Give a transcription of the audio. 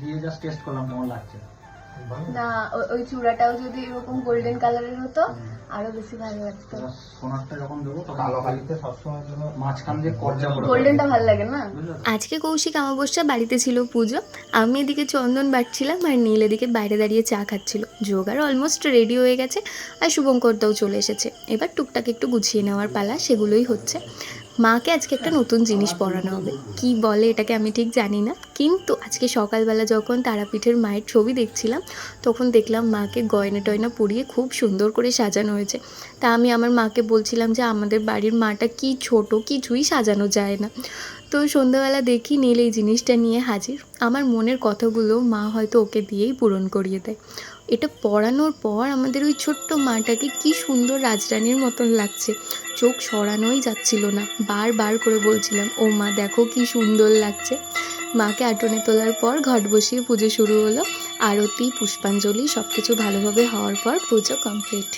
দিয়ে just test করলাম কেমন লাগছে। না ওই চূড়াটাও যদি এরকম গোল্ডেন কালারের হতো। আরও বেশি ভালো লাগতো। সোনারটা যখন দেবো তখন কালো কালিতে সবসময় জন্য মাঝখান দিয়ে কর্জা করে গোল্ডেনটা ভালো লাগে না? আজকে কৌশিক আমাবস্যা বাড়িতে ছিল পুজো। আমি এদিকে চন্দন বাটছিলাম আর নীল এদিকে বাইরে দাঁড়িয়ে চা খাচ্ছিল। জোগাড় অলমোস্ট রেডি হয়ে গেছে আর শুভঙ্করদাও চলে এসেছে। এবার টুকটাক একটু গুছিয়ে নেওয়ার পালা সেগুলোই হচ্ছে। মাকে আজকে একটা নতুন জিনিস পরানো হবে। কি বলে এটাকে আমি ঠিক জানি না। কিন্তু আজকে সকালবেলা যখন তারাপীঠের মায়ের ছবি দেখছিলাম, তখন দেখলাম মাকে গয়না টয়না পরিয়ে খুব সুন্দর করে সাজানো হয়েছে। তা আমি আমার মাকে বলছিলাম যে, আমাদের বাড়ির মাটা কি ছোট, কিছুই সাজানো যায় না। তো সন্ধ্যাবেলা দেখি নীল এই জিনিসটা নিয়ে হাজির। আমার মনের কথাগুলো মা হয়তো ওকে দিয়েই পূরণ করিয়ে দেয়। এটা পড়ানোর পর আমাদের ওই ছোট্ট মাটাকে কি সুন্দর রাজরানীর মতন লাগছে। চোখ সরানোই যাচ্ছিল না। বারবার করে বলছিলাম, ও মা, দেখো কি সুন্দর লাগছে। মাকে আটনে তোলার পর ঘট বসিয়ে পুজো শুরু হলো। আরতি, পুষ্পাঞ্জলি সব কিছু ভালোভাবে হওয়ার পর পুজো কমপ্লিট